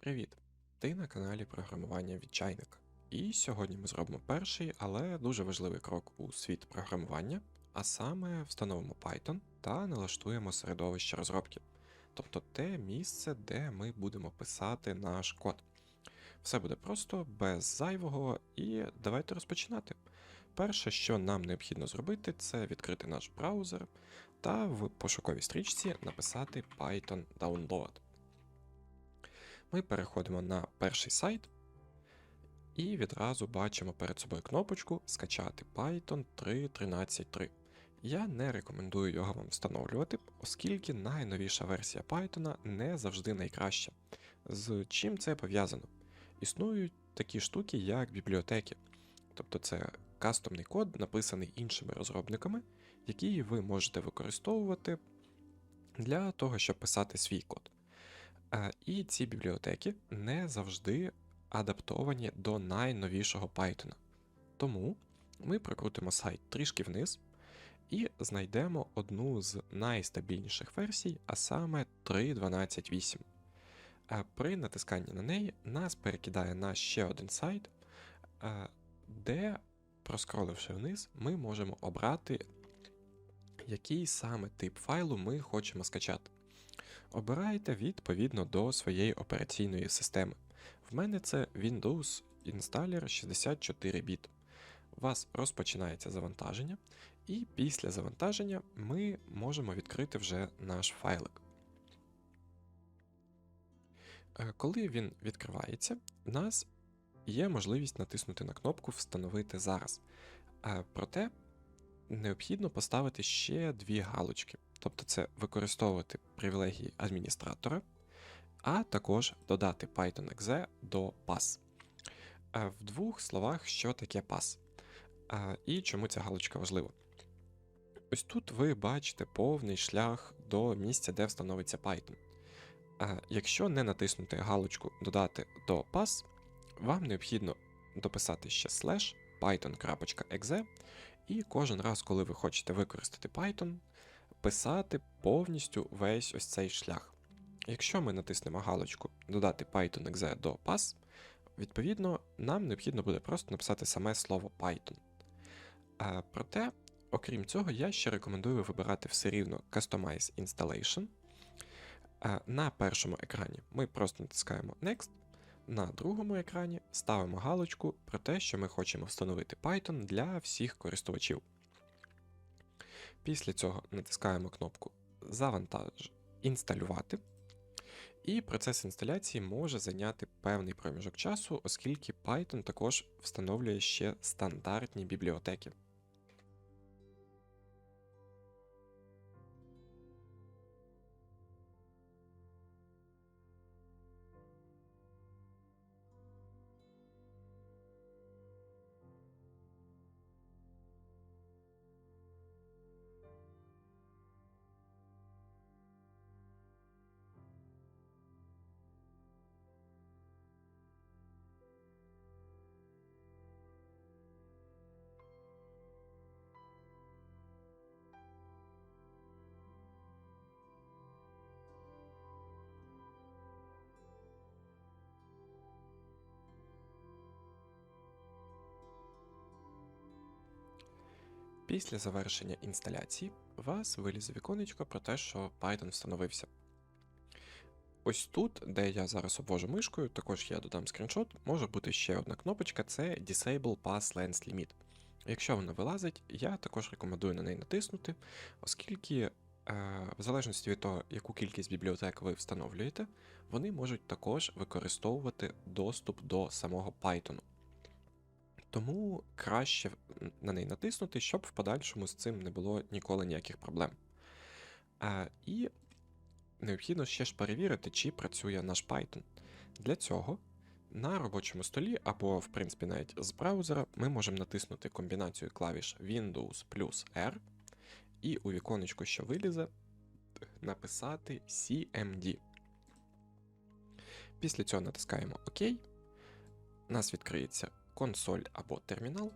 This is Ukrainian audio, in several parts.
Привіт! Ти на каналі програмування від чайника. І сьогодні ми зробимо перший, але дуже важливий крок у світ програмування, а саме встановимо Python та налаштуємо середовище розробки, тобто те місце, де ми будемо писати наш код. Все буде просто, без зайвого, і давайте розпочинати. Перше, що нам необхідно зробити, це відкрити наш браузер та в пошуковій стрічці написати Python Download. Ми переходимо на перший сайт і відразу бачимо перед собою кнопочку Скачати Python 3.13.3. Я не рекомендую його вам встановлювати, оскільки найновіша версія Python не завжди найкраща. З чим це пов'язано? Існують такі штуки, як бібліотеки, тобто це кастомний код, написаний іншими розробниками, який ви можете використовувати для того, щоб писати свій код. Е, І ці бібліотеки не завжди адаптовані до найновішого Python. Тому ми прокрутимо сайт трішки вниз і знайдемо одну з найстабільніших версій, а саме 3.12.8. Е, При натисканні на неї нас перекидає на ще один сайт, е, де, проскроливши вниз, ми можемо обрати, який саме тип файлу ми хочемо скачати. Обирайте відповідно до своєї операційної системи. В мене це Windows Installer 64 біт. У вас розпочинається завантаження, і після завантаження ми можемо відкрити вже наш файлик. Е, Коли він відкривається, у нас є можливість натиснути на кнопку Встановити зараз. Е, Проте необхідно поставити ще дві галочки. Тобто це використовувати привілегії адміністратора, а також додати Python.exe до PAS. Е, В двох словах, що таке PAS Е, і чому ця галочка важлива. Ось тут ви бачите повний шлях до місця, де встановиться Python. Е, Якщо не натиснути галочку Додати до PAS, вам необхідно дописати ще слеш python.exe, і кожен раз, коли ви хочете використати Python, писати повністю весь ось цей шлях. Якщо ми натиснемо галочку Додати Python.exe до PAS, відповідно, нам необхідно буде просто написати саме слово Python. А, проте, окрім цього, я ще рекомендую вибирати все рівно Customize Installation. А, на першому екрані ми просто натискаємо Next, на другому екрані ставимо галочку про те, що ми хочемо встановити Python для всіх користувачів. Після цього натискаємо кнопку Завантаж інсталювати. І процес інсталяції може зайняти певний проміжок часу, оскільки Python також встановлює ще стандартні бібліотеки. Після завершення інсталяції вас вилізе віконечко про те, що Python встановився. Ось тут, де я зараз обвожу мишкою, також я додам скріншот, може бути ще одна кнопочка це Disable Pass Length Limit. Якщо вона вилазить, я також рекомендую на неї натиснути, оскільки, е, в залежності від того, яку кількість бібліотек ви встановлюєте, вони можуть також використовувати доступ до самого Python. Тому краще на неї натиснути, щоб в подальшому з цим не було ніколи ніяких проблем. А, І необхідно ще ж перевірити, чи працює наш Python. Для цього на робочому столі, або, в принципі, навіть з браузера, ми можемо натиснути комбінацію клавіш Windows плюс R, і у віконечку, що вилізе, написати CMD. Після цього натискаємо ОК. Нас відкриється консоль або термінал,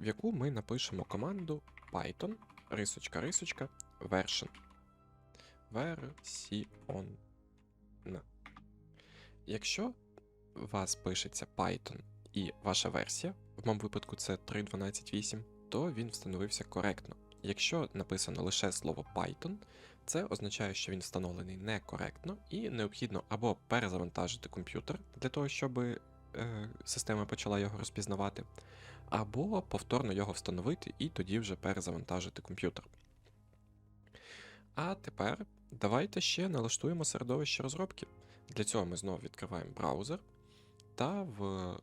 в яку ми напишемо команду Python рисочка рисочка version. Version. Якщо у вас пишеться Python і ваша версія, в моєму випадку це 3.12.8, то він встановився коректно. Якщо написано лише слово Python, це означає, що він встановлений некоректно і необхідно або перезавантажити комп'ютер для того, щоб система почала його розпізнавати, або повторно його встановити і тоді вже перезавантажити комп'ютер. А тепер давайте ще налаштуємо середовище розробки. Для цього ми знову відкриваємо браузер та в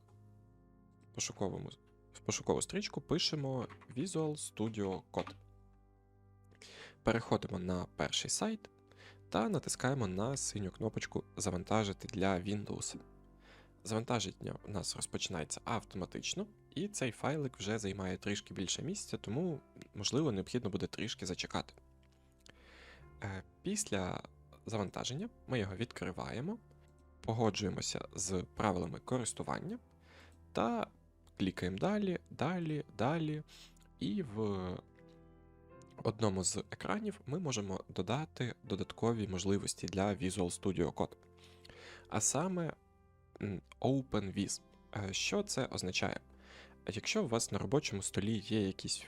пошуковому, в пошукову стрічку пишемо Visual Studio Code. Переходимо на перший сайт та натискаємо на синю кнопочку Завантажити для Windows. Завантаження у нас розпочинається автоматично, і цей файлик вже займає трішки більше місця, тому, можливо, необхідно буде трішки зачекати. Е, Після завантаження ми його відкриваємо, погоджуємося з правилами користування та клікаємо далі, далі, далі. І в одному з екранів ми можемо додати додаткові можливості для Visual Studio Code. А саме OpenVis. Е, Що це означає? Якщо у вас на робочому столі є якісь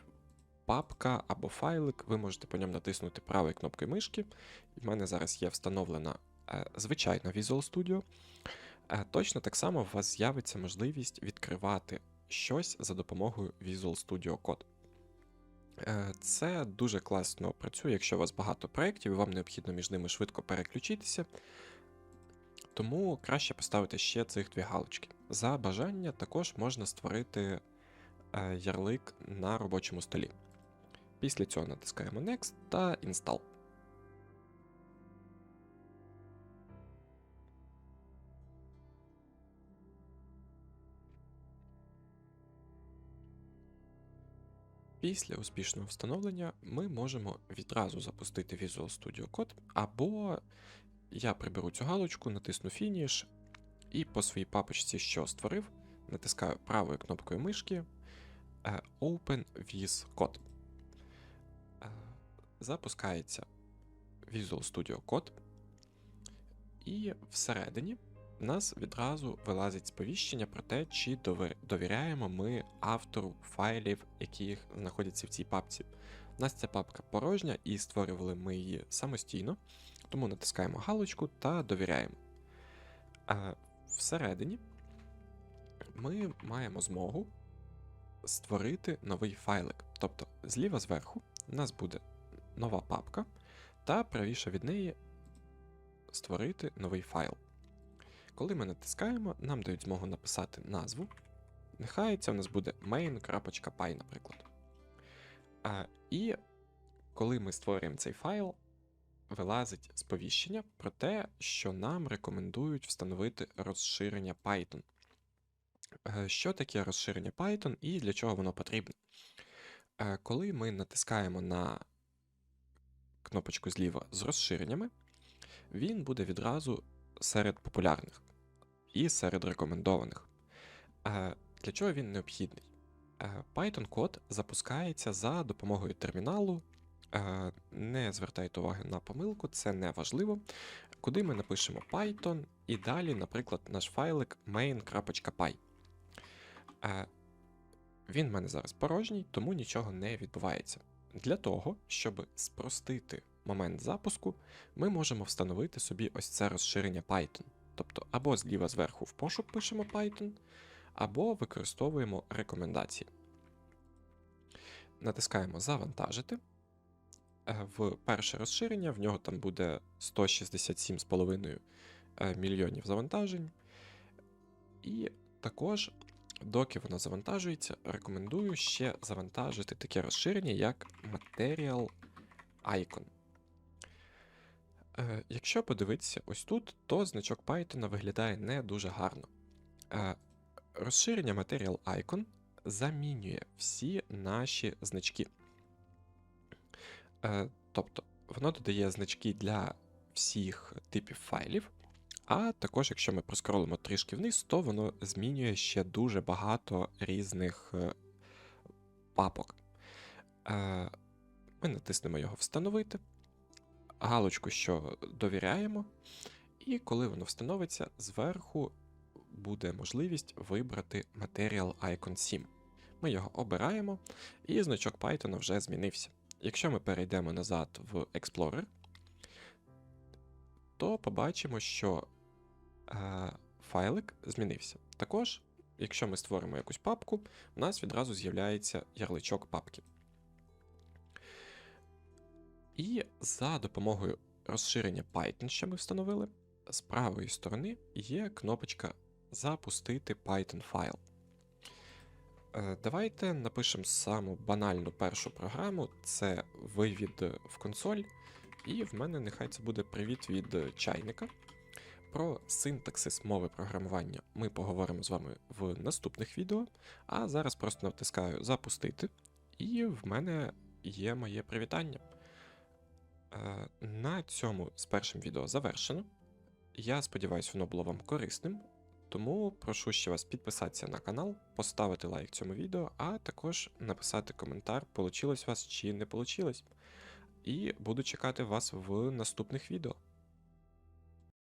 папка або файлик, ви можете по ньому натиснути правою кнопкою мишки. В мене зараз є встановлена е, звичайна Visual Studio. Е, Точно так само у вас з'явиться можливість відкривати щось за допомогою Visual Studio Code. Це дуже класно працює, якщо у вас багато проєктів, і вам необхідно між ними швидко переключитися. Тому краще поставити ще цих дві галочки. За бажання також можна створити е, ярлик на робочому столі. Після цього натискаємо Next та Install. Після успішного встановлення ми можемо відразу запустити Visual Studio Code, або я приберу цю галочку, натисну Finish і по своїй папочці, що створив, натискаю правою кнопкою мишки е, Open with Code. Е, Запускається Visual Studio Code, і всередині нас відразу вилазить сповіщення про те, чи довіряємо ми автору файлів, які знаходяться в цій папці. У нас ця папка порожня, і створювали ми її самостійно, тому натискаємо галочку та довіряємо. А всередині ми маємо змогу створити новий файлик. Тобто зліва зверху у нас буде нова папка, та правіше від неї створити новий файл. Коли ми натискаємо, нам дають змогу написати назву. Нехай це в нас буде main.py, наприклад. А, І коли ми створюємо цей файл, вилазить сповіщення про те, що нам рекомендують встановити розширення Python. Е, Що таке розширення Python і для чого воно потрібно? Е, Коли ми натискаємо на кнопочку зліва з розширеннями, він буде відразу серед популярних і серед рекомендованих. Е, Для чого він необхідний? Python код запускається за допомогою терміналу. Е, Не звертайте уваги на помилку, це не важливо. Куди ми напишемо Python і далі, наприклад, наш файлик main.py. Е, Він в мене зараз порожній, тому нічого не відбувається. Для того, щоб спростити момент запуску, ми можемо встановити собі ось це розширення Python. Тобто або зліва зверху в пошук пишемо Python, або використовуємо рекомендації. Натискаємо Завантажити. Е, В перше розширення в нього там буде 167,5 е, мільйонів завантажень. І також, доки воно завантажується, рекомендую ще завантажити таке розширення, як Material Icon. Е, Якщо подивитися ось тут, то значок Python виглядає не дуже гарно. Розширення Material Icon замінює всі наші значки. Е, Тобто, воно додає значки для всіх типів файлів, а також, якщо ми проскролимо трішки вниз, то воно змінює ще дуже багато різних е, папок. Е, Ми натиснемо його Встановити галочку, що довіряємо, І коли воно встановиться, зверху буде можливість вибрати Material Icon 7. Ми його обираємо, і значок Python вже змінився. Якщо ми перейдемо назад в Explorer, то побачимо, що е, файлик змінився. Також, якщо ми створимо якусь папку, у нас відразу з'являється ярличок папки. І за допомогою розширення Python, що ми встановили, з правої сторони є кнопочка Запустити Python файл. Е, Давайте напишемо саму банальну першу програму, це вивід в консоль, і в мене нехай це буде привіт від чайника. Про синтаксис мови програмування ми поговоримо з вами в наступних відео, а зараз просто натискаю Запустити, і в мене є моє привітання. Е, На цьому з першим відео завершено. Я сподіваюся, воно було вам корисним. Тому прошу ще вас підписатися на канал, поставити лайк цьому відео, а також написати коментар, получилось вас чи не получилось. І буду чекати вас в наступних відео.